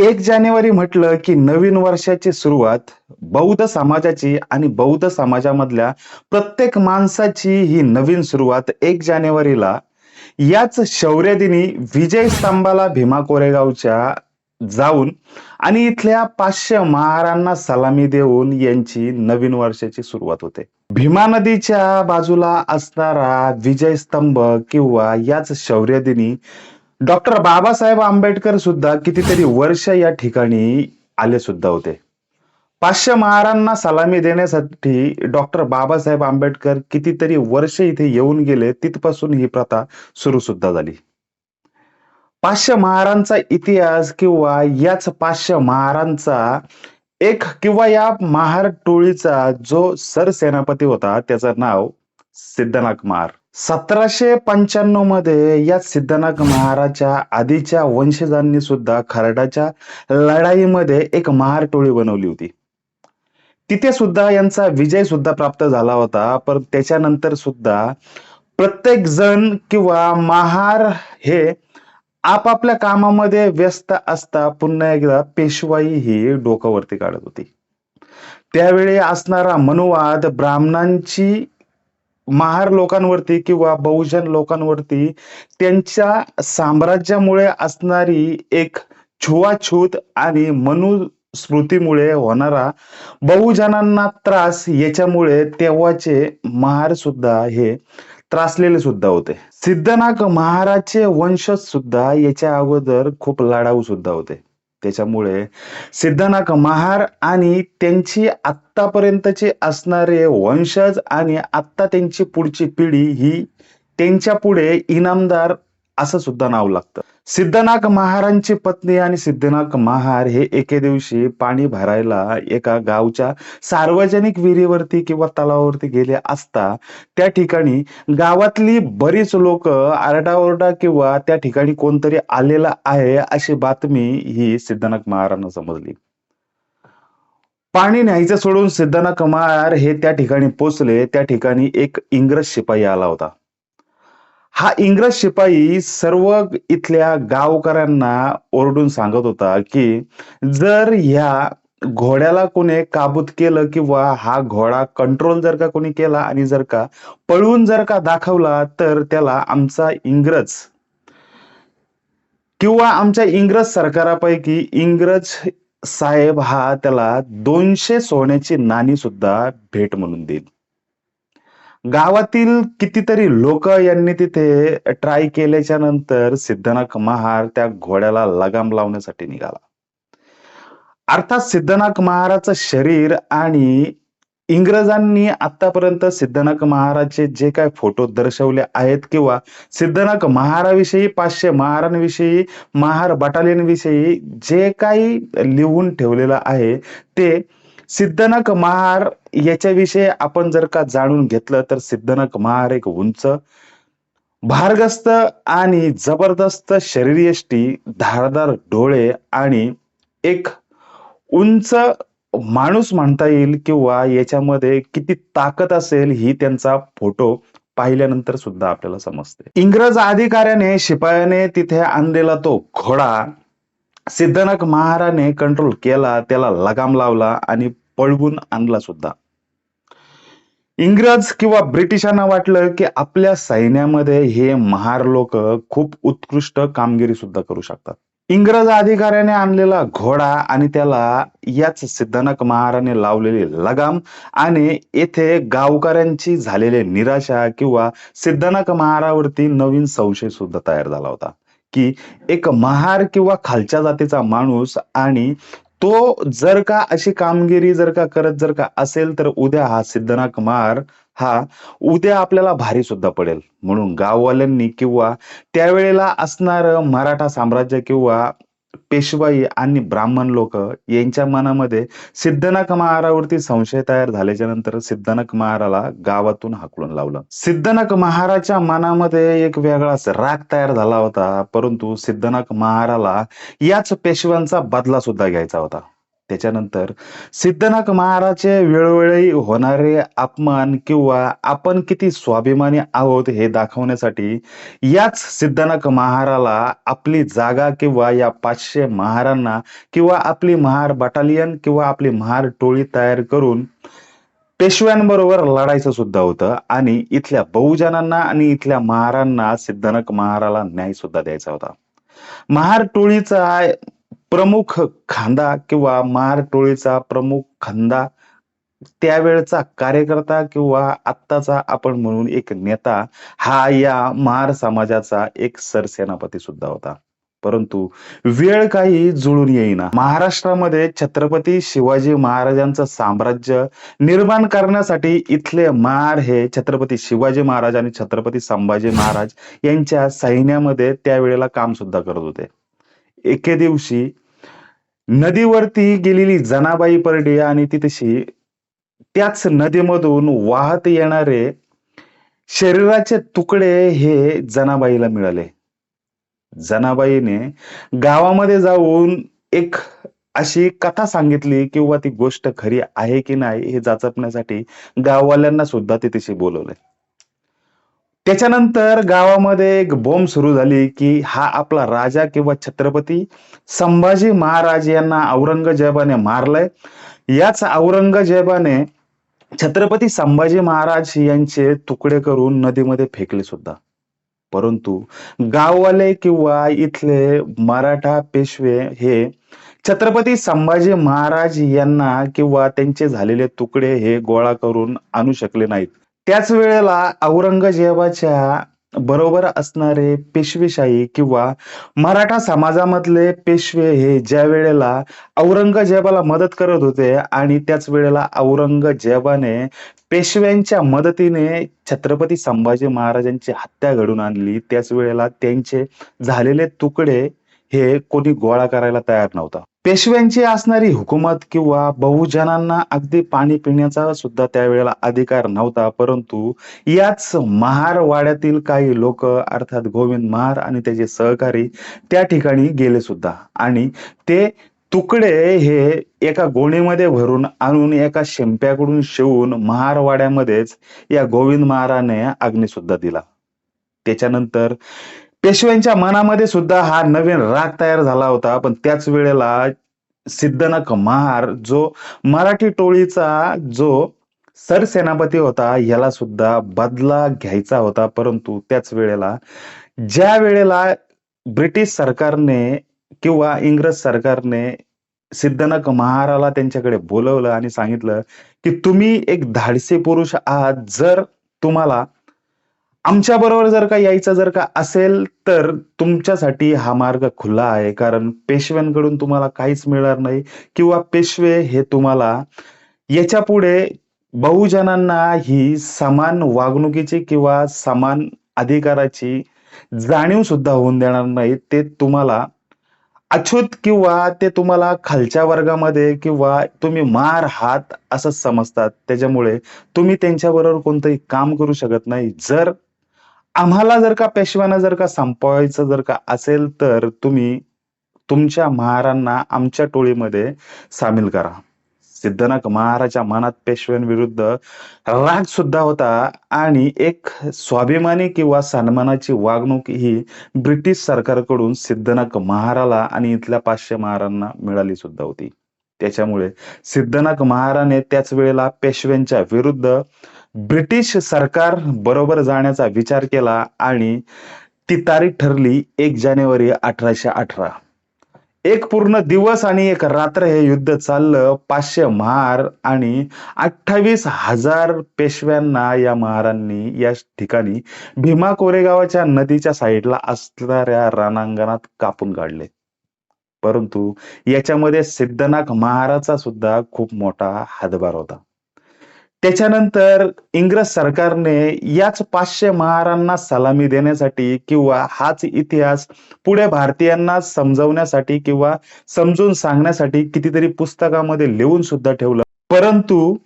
एक जानेवारी म्हटलं की नवीन वर्षाची सुरुवात बौद्ध समाजाची आणि बौद्ध समाजामधल्या प्रत्येक माणसाची ही नवीन सुरुवात एक जानेवारीला. याच शौर्य दिनी विजय स्तंभाला भीमा कोरेगावच्या जाऊन आणि इथल्या पाचशे महारांना सलामी देऊन यांची नवीन वर्षाची सुरुवात होते. भीमा नदीच्या बाजूला असणारा विजय स्तंभ किंवा याच शौर्य दिनी डॉक्टर बाबासाहेब आंबेडकर सुद्धा कितीतरी वर्ष या ठिकाणी आले सुद्धा होते. पाचशे महारांना सलामी देण्यासाठी डॉक्टर बाबासाहेब आंबेडकर कितीतरी वर्ष इथे येऊन गेले तिथपासून ही प्रथा सुरू सुद्धा झाली. पाचशे महारांचा इतिहास किंवा याच पाचशे महारांचा एक किंवा या महार टोळीचा जो सरसेनापती होता त्याचं नाव सिद्धनाथ महार. सतराशे पंच्याण्णवमध्ये या सिद्धनाथ महाराच्या आधीच्या वंशजांनी सुद्धा खरडाच्या लढाईमध्ये एक महार टोळी बनवली होती. तिथे सुद्धा यांचा विजय सुद्धा प्राप्त झाला होता पण त्याच्यानंतर सुद्धा प्रत्येक जण किंवा महार हे आपापल्या कामामध्ये व्यस्त असता पुन्हा एकदा पेशवाई ही डोकावरती काढत होती. त्यावेळी असणारा मनुवाद ब्राह्मणांची महार लोकांवरती किंवा बहुजन लोकांवरती त्यांच्या साम्राज्यामुळे असणारी एक छुवाछूत आणि मनुस्मृतीमुळे होणारा बहुजनांना त्रास याच्यामुळे तेव्हाचे महार सुद्धा हे त्रासलेले सुद्धा होते. सिद्धनाग महाराजचे वंशज सुद्धा याच्या अगोदर खूप लढाऊ सुद्धा होते. त्याच्यामुळे सिद्धनाथ महार आणि त्यांची आत्तापर्यंतचे असणारे वंशज आणि आत्ता त्यांची पुढची पिढी ही त्यांच्या पुढे इनामदार असं सुद्धा नाव लागतं. सिद्धनाथ महारांची पत्नी आणि सिद्धनाथ महार हे एके दिवशी पाणी भरायला एका गावच्या सार्वजनिक विहिरीवरती किंवा तलावावरती गेले असता त्या ठिकाणी गावातली बरीच लोक आरडाओरडा किंवा त्या ठिकाणी कोणतरी आलेला आहे अशी बातमी ही सिद्धनाथ महारांना समजली. पाणी न्यायचं सोडून सिद्धनाथ महार हे त्या ठिकाणी पोचले. त्या ठिकाणी एक इंग्रज शिपाई आला होता. हा इंग्रज शिपाई सर्व इथल्या गावकऱ्यांना ओरडून सांगत होता की जर ह्या घोड्याला कोणी काबूत केलं किंवा हा घोडा कंट्रोल जर का कोणी केला आणि जर का पळून जर का दाखवला तर त्याला आमचा इंग्रज किंवा आमच्या इंग्रज सरकारापैकी इंग्रज साहेब हा त्याला दोनशे सोन्याची नाणी सुद्धा भेट म्हणून देईल. गावातील कितीतरी लोक यांनी तिथे ट्राय केल्याच्यानंतर सिद्धनाथ महार त्या घोड्याला लगाम लावण्यासाठी निघाला. अर्थात सिद्धनाथ महाराचं शरीर आणि इंग्रजांनी आतापर्यंत सिद्धनाथ महाराजचे जे काय फोटो दर्शवले आहेत किंवा सिद्धनाथ महाराविषयी पाचशे महारांविषयी महार बटालियन विषयी जे काही लिहून ठेवलेलं आहे ते सिद्धनक महार याच्याविषयी आपण जर का जाणून घेतलं तर सिद्धनक महार एक उंच भारगस्त आणि जबरदस्त शरीरयष्टी धारदार डोळे आणि एक उंच माणूस म्हणता येईल किंवा याच्यामध्ये किती ताकद असेल ही त्यांचा फोटो पाहिल्यानंतर सुद्धा आपल्याला समजते. इंग्रज अधिकाऱ्याने शिपायाने तिथे आणलेला तो घोडा सिद्धनक महाराने कंट्रोल केला त्याला लगाम लावला आणि पळवून आणला सुद्धा. इंग्रज किंवा ब्रिटिशांना वाटलं की आपल्या सैन्यामध्ये हे महार लोक खूप उत्कृष्ट कामगिरी सुद्धा करू शकतात. इंग्रज अधिकाऱ्याने आणलेला घोडा आणि त्याला याच सिद्धनक महाराने लावलेली लगाम आणि येथे गावकऱ्यांची झालेली निराशा किंवा सिद्धनक महारावरती नवीन संशय सुद्धा तयार झाला होता. की एक महार किंवा खालच्या जातीचा माणूस आणि तो जर का अशी कामगिरी जर का करत जर का असेल तर उद्या हा सिद्धनाथ कुमार हा उद्या आपल्याला भारी सुद्धा पडेल. म्हणून गाववाल्यांनी किंवा त्यावेळेला असणार मराठा साम्राज्य किंवा पेशवाई आणि ब्राह्मण लोक यांच्या मनामध्ये सिद्धनाथ महारावरती संशय तयार झाल्याच्यानंतर सिद्धनाथ महाराला गावातून हाकलून लावलं. सिद्धनाथ महाराच्या मनामध्ये एक वेगळाच राग तयार झाला होता परंतु सिद्धनाथ महाराला याच पेशव्यांचा बदला सुद्धा घ्यायचा होता. त्याच्यानंतर सिद्धनाथ महाराजचे वेळोवेळी होणारे अपमान किंवा आपण किती स्वाभिमानी आहोत हे दाखवण्यासाठी याच सिद्धनाथ महाराला आपली जागा किंवा या पाचशे महारांना किंवा आपली महार बटालियन किंवा आपली महार टोळी तयार करून पेशव्यांबरोबर लढायचं सुद्धा होतं आणि इथल्या बहुजनांना आणि इथल्या महारांना सिद्धनाथ महाराला न्याय सुद्धा द्यायचा होता. महार टोळीचा प्रमुख खांदा किंवा मार टोळीचा प्रमुख खांदा त्यावेळचा कार्यकर्ता किंवा आत्ताचा आपण म्हणून एक नेता हा या महार समाजाचा एक सरसेनापती सुद्धा होता. परंतु वेळ काही जुळून येईना. महाराष्ट्रामध्ये छत्रपती शिवाजी महाराजांचं साम्राज्य निर्माण करण्यासाठी इथले मार हे छत्रपती शिवाजी महाराज आणि छत्रपती संभाजी महाराज यांच्या सैन्यामध्ये त्यावेळेला काम सुद्धा करत होते. एके दिवशी नदीवरती गेलेली जनाबाई परडे आणि तिथशी त्याच नदीमधून वाहत येणारे शरीराचे तुकडे हे जनाबाईला मिळाले. जनाबाईने गावामध्ये जाऊन एक अशी कथा सांगितली किंवा ती गोष्ट खरी आहे की नाही हे जाचपण्यासाठी गाववाल्यांना सुद्धा तिथेशी बोलवले. त्याच्यानंतर गावामध्ये एक बोंब सुरू झाली की हा आपला राजा किंवा छत्रपती संभाजी महाराज यांना औरंगजेबाने मारलंय. याच औरंगजेबाने छत्रपती संभाजी महाराज यांचे तुकडे करून नदीमध्ये फेकले सुद्धा. परंतु गाववाले किंवा इथले मराठा पेशवे हे छत्रपती संभाजी महाराज यांना किंवा त्यांचे झालेले तुकडे हे गोळा करून आणू शकले नाहीत. त्याच वेळेला औरंगजेबाच्या बरोबर असणारे पेशवेशाही किंवा मराठा समाजामधले पेशवे हे ज्या वेळेला औरंगजेबाला मदत करत होते आणि त्याच वेळेला औरंगजेबाने पेशव्यांच्या मदतीने छत्रपती संभाजी महाराजांची हत्या घडून आणली त्याच वेळेला त्यांचे झालेले तुकडे हे कोणी गोळा करायला तयार नव्हता. पेशव्यांची असणारी हुकूमत किंवा बहुजनांना अगदी पाणी पिण्याचा सुद्धा त्यावेळेला अधिकार नव्हता परंतु याच महार वाड्यातील काही लोक अर्थात गोविंद महार आणि त्याचे सहकारी त्या ठिकाणी गेले सुद्धा. आणि ते तुकडे हे एका गोणीमध्ये भरून आणून एका शिंप्याकडून शिवून महारवाड्यामध्येच या गोविंद महाराने अग्निसुद्धा दिला. त्याच्यानंतर पेशव्यांच्या मनामध्ये सुद्धा हा नवीन राग तयार झाला होता पण त्याच वेळेला सिद्धनक महार जो मराठी टोळीचा जो सरसेनापती होता याला सुद्धा बदला घ्यायचा होता. परंतु त्याच वेळेला ज्या वेळेला ब्रिटिश सरकारने किंवा इंग्रज सरकारने सिद्धनक महाराला त्यांच्याकडे बोलवलं आणि सांगितलं की तुम्ही एक धाडसी पुरुष आहात. जर तुम्हाला आमच्या बरोबर जर का यायचं जर का असेल तर तुमच्यासाठी हा मार्ग खुला आहे. कारण पेशव्यांकडून तुम्हाला काहीच मिळणार नाही किंवा पेशवे हे तुम्हाला याच्यापुढे बहुजनांना ही समान वागणुकीची किंवा समान अधिकाराची जाणीव सुद्धा होऊन देणार नाही. ते तुम्हाला अछूत किंवा ते तुम्हाला खालच्या वर्गामध्ये किंवा तुम्ही मार हात असं समजतात. त्याच्यामुळे तुम्ही त्यांच्याबरोबर कोणतंही काम करू शकत नाही. जर आम्हाला जर का पेशव्यांना जर का संपवायचं जर का असेल तर तुम्ही तुमच्या महारांना आमच्या टोळीमध्ये सामील करा. सिद्धनाथ महाराच्या मनात पेशव्यांविरुद्ध राग सुद्धा होता आणि एक स्वाभिमानी किंवा सन्मानाची वागणूक ही ब्रिटिश सरकारकडून सिद्धनाथ महाराला आणि इथल्या पाचशे महारांना मिळाली सुद्धा होती. त्याच्यामुळे सिद्धनाथ महाराने त्याच वेळेला पेशव्यांच्या विरुद्ध ब्रिटिश सरकार बरोबर जाण्याचा विचार केला आणि ती तारीख ठरली एक जानेवारी अठराशे अठरा. एक पूर्ण दिवस आणि एक रात्र हे युद्ध चाललं पाचशे महार आणि अठ्ठावीस हजार पेशव्यांना या महारांनी या ठिकाणी भीमा कोरेगावाच्या नदीच्या साईडला असणाऱ्या रणांगणात कापून काढले. परंतु याच्यामध्ये सिद्धनाथ महाराजचा सुद्धा खूप मोठा हातभार होता. त्याच्यानंतर इंग्रज सरकारने याच पाचशे महारांना सलामी देण्यासाठी किंवा हाच इतिहास पुढे भारतीयांना समजवण्यासाठी किंवा समजून सांगण्यासाठी कितीतरी पुस्तकामध्ये लिहून सुद्धा ठेवलं. परंतु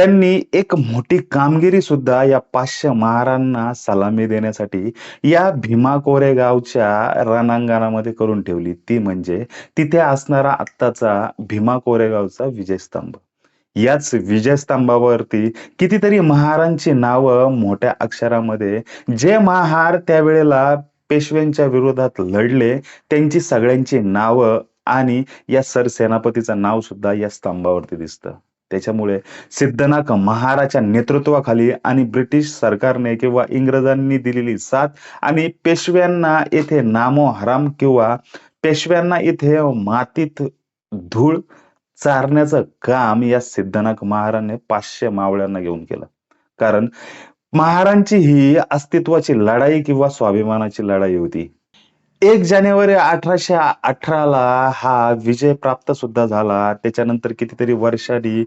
त्यांनी एक मोठी कामगिरी सुद्धा या पाचशे महारांना सलामी देण्यासाठी या भीमा कोरेगावच्या रणांगणामध्ये करून ठेवली. ती म्हणजे तिथे असणारा आत्ताचा भीमा कोरेगावचा विजयस्तंभ. याच विजयस्तंभावरती कितीतरी महारांची नावं मोठ्या अक्षरामध्ये जे महार त्यावेळेला पेशव्यांच्या विरोधात लढले त्यांची सगळ्यांची नावं आणि या सरसेनापतीचं नाव सुद्धा या स्तंभावरती दिसतं. त्याच्यामुळे सिद्धनाथ महाराच्या नेतृत्वाखाली आणि ब्रिटिश सरकारने किंवा इंग्रजांनी दिलेली साथ आणि पेशव्यांना येथे नामो हराम किंवा पेशव्यांना इथे मातीत धूळ चारण्याचं काम या सिद्धनाथ महाराने पाचशे मावळ्यांना घेऊन केलं. कारण महारांची ही अस्तित्वाची लढाई किंवा स्वाभिमानाची लढाई होती. एक जानेवारी अठराशे अठराला हा विजय प्राप्त सुद्धा झाला. त्याच्यानंतर कितीतरी वर्षांनी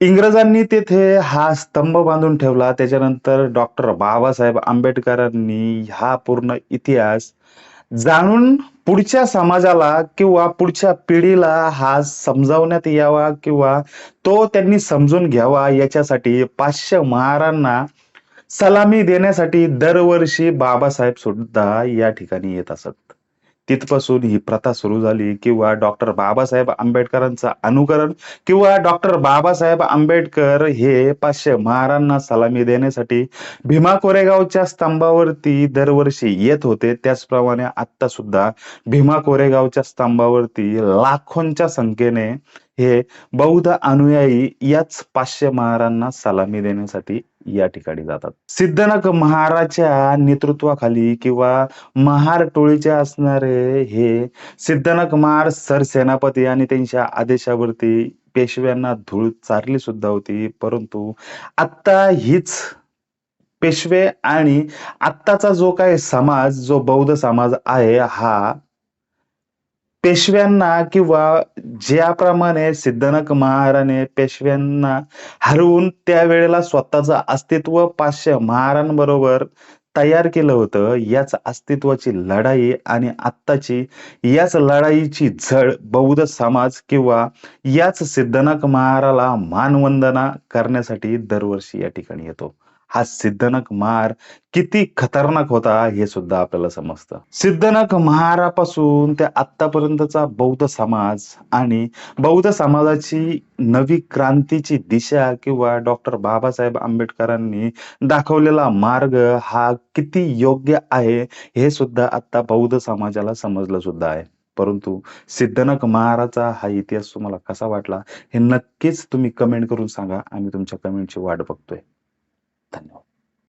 इंग्रजांनी तेथे हा स्तंभ बांधून ठेवला. त्याच्यानंतर डॉक्टर बाबासाहेब आंबेडकरांनी हा पूर्ण इतिहास जाणून पुढच्या समाजाला किंवा पुढच्या पिढीला हा समजावण्यात यावा किंवा तो त्यांनी समजून घ्यावा याच्यासाठी पाचशे महारांना सलामी देण्यासाठी दरवर्षी बाबासाहेब सुद्धा या ठिकाणी येत असत. तिथपासून ही प्रथा सुरू झाली किंवा डॉक्टर बाबासाहेब आंबेडकरांचं अनुकरण किंवा डॉक्टर बाबासाहेब आंबेडकर हे पाचशे महारांना सलामी देण्यासाठी भीमा कोरेगावच्या स्तंभावरती दरवर्षी येत होते. त्याचप्रमाणे आता सुद्धा भीमा कोरेगावच्या स्तंभावरती लाखोंच्या संख्येने हे बौद्ध अनुयायी याच पाचशे महारांना सलामी देण्यासाठी या ठिकाणी जातात. सिद्धनक महाराच्या नेतृत्वाखाली किंवा महार टोळीचे असणारे हे सिद्धनक महार सरसेनापती आणि त्यांच्या आदेशावरती पेशव्यांना धूळ चारली सुद्धा होती. परंतु आत्ता हीच पेशवे आणि आत्ताचा जो काही समाज जो बौद्ध समाज आहे हा पेशव्यांना किंवा ज्याप्रमाणे सिद्धनक महाराने पेशव्यांना हरवून त्यावेळेला स्वतःचं अस्तित्व पाचशे महारांबरोबर तयार केलं होतं याच अस्तित्वाची लढाई आणि आत्ताची याच लढाईची झळ बौद्ध समाज किंवा याच सिद्धनक महाराला मानवंदना करण्यासाठी दरवर्षी या ठिकाणी येतो. हा सिद्धनक महार किती खतरनाक होता हे सुद्धा आपल्याला समजतं. सिद्धनक महारापासून ते आतापर्यंतचा बौद्ध समाज आणि बौद्ध समाजाची नवी क्रांतीची दिशा किंवा डॉक्टर बाबासाहेब आंबेडकरांनी दाखवलेला मार्ग हा किती योग्य आहे हे सुद्धा आता बौद्ध समाजाला समजलं सुद्धा आहे. परंतु सिद्धनक महाराचा हा इतिहास तुम्हाला कसा वाटला हे नक्कीच तुम्ही कमेंट करून सांगा. आम्ही तुमच्या कमेंटची वाट बघतोय. धन्यवाद